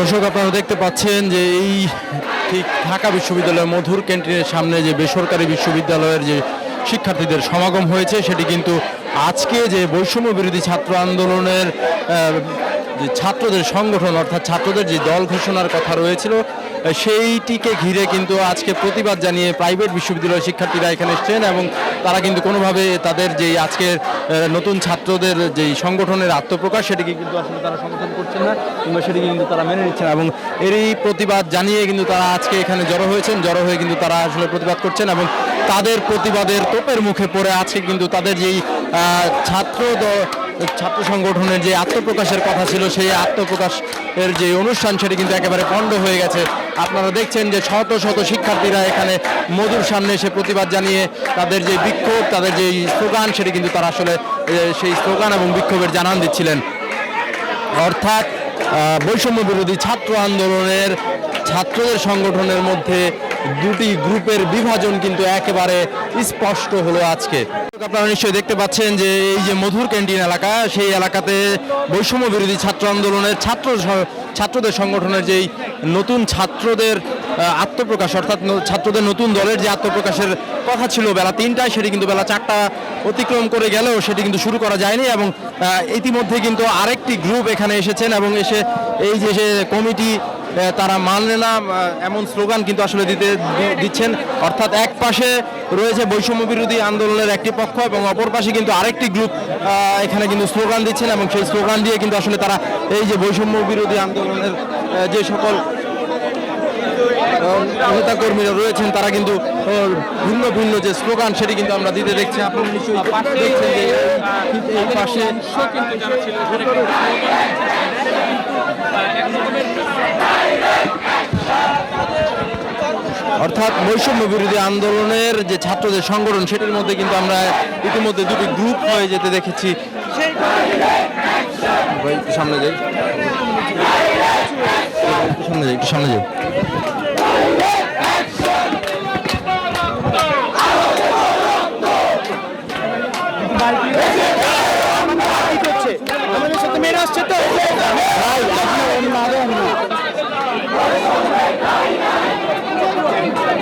দর্শক, আপনারা দেখতে পাচ্ছেন যে এই ঠিক ঢাকা বিশ্ববিদ্যালয়ের মধুর ক্যান্টিনের সামনে যে বেসরকারি বিশ্ববিদ্যালয়ের যে শিক্ষার্থীদের সমাগম হয়েছে, সেটি কিন্তু আজকে যে বৈষম্য বিরোধী ছাত্র আন্দোলনের যে ছাত্রদের সংগঠন, অর্থাৎ ছাত্রদের যে দল ঘোষণার কথা রয়েছিল সেইটিকে ঘিরে কিন্তু আজকে প্রতিবাদ জানিয়ে প্রাইভেট বিশ্ববিদ্যালয়ের শিক্ষার্থীরা এখানে এসছেন এবং তারা কিন্তু কোনোভাবে তাদের যেই আজকের নতুন ছাত্রদের যেই সংগঠনের আত্মপ্রকাশ, সেটিকে কিন্তু আসলে তারা সমর্থন করছেন না কিংবা সেটিকে কিন্তু তারা মেনে নিচ্ছেন এবং এরই প্রতিবাদ জানিয়ে কিন্তু তারা আজকে এখানে জড়ো হয়েছেন, জড়ো হয়ে কিন্তু তারা আসলে প্রতিবাদ করছেন এবং তাদের প্রতিবাদের তোপের মুখে পড়ে আজকে কিন্তু তাদের যেই ছাত্র ছাত্র সংগঠনের যে আত্মপ্রকাশের কথা ছিল, সেই আত্মপ্রকাশের যে অনুষ্ঠান, সেটি কিন্তু একেবারে পণ্ড হয়ে গেছে। আপনারা দেখছেন যে শত শত শিক্ষার্থীরা এখানে মধুর সামনে এসে প্রতিবাদ জানিয়ে তাদের যে বিক্ষোভ, তাদের যে স্লোগান, সেটি কিন্তু তারা আসলে সেই স্লোগান এবং বিক্ষোভের জানান দিচ্ছিলেন। অর্থাৎ বৈষম্য বিরোধী ছাত্র আন্দোলনের ছাত্রদের সংগঠনের মধ্যে দুটি গ্রুপের বিভাজন কিন্তু একেবারে স্পষ্ট হলো আজকে। আপনারা নিশ্চয়ই দেখতে পাচ্ছেন যে এই যে মধুর ক্যান্টিন এলাকা, সেই এলাকাতে বৈষম্য বিরোধী ছাত্র আন্দোলনের ছাত্র ছাত্রদের সংগঠনের যেই নতুন ছাত্রদের আত্মপ্রকাশ, অর্থাৎ ছাত্রদের নতুন দলের যে আত্মপ্রকাশের কথা ছিল বেলা তিনটায়, সেটি কিন্তু বেলা চারটা অতিক্রম করে গেলেও সেটি কিন্তু শুরু করা যায়নি এবং ইতিমধ্যে কিন্তু আরেকটি গ্রুপ এখানে এসেছেন এবং এসে এই যে কমিটি তারা মানে না এমন স্লোগান কিন্তু আসলে দিতে দিচ্ছেন। অর্থাৎ এক পাশে রয়েছে বৈষম্য বিরোধী আন্দোলনের একটি পক্ষ এবং অপর পাশে কিন্তু আরেকটি গ্রুপ এখানে কিন্তু স্লোগান দিচ্ছেন এবং সেই স্লোগান দিয়ে কিন্তু আসলে তারা এই যে বৈষম্য বিরোধী আন্দোলনের যে সকল নেতা কর্মীরা রয়েছেন তারা কিন্তু ভিন্ন ভিন্ন যে স্লোগান সেটি কিন্তু আমরা দিতে দেখছি। আপনারা নিশ্চয়ই দেখছেন যে এই- এই পাশে অর্থাৎ বৈষম্য বিরোধী আন্দোলনের যে ছাত্রদের সংগঠন, সেটির মধ্যে কিন্তু আমরা ইতিমধ্যে দুটি গ্রুপ হয়ে যেতে দেখেছি।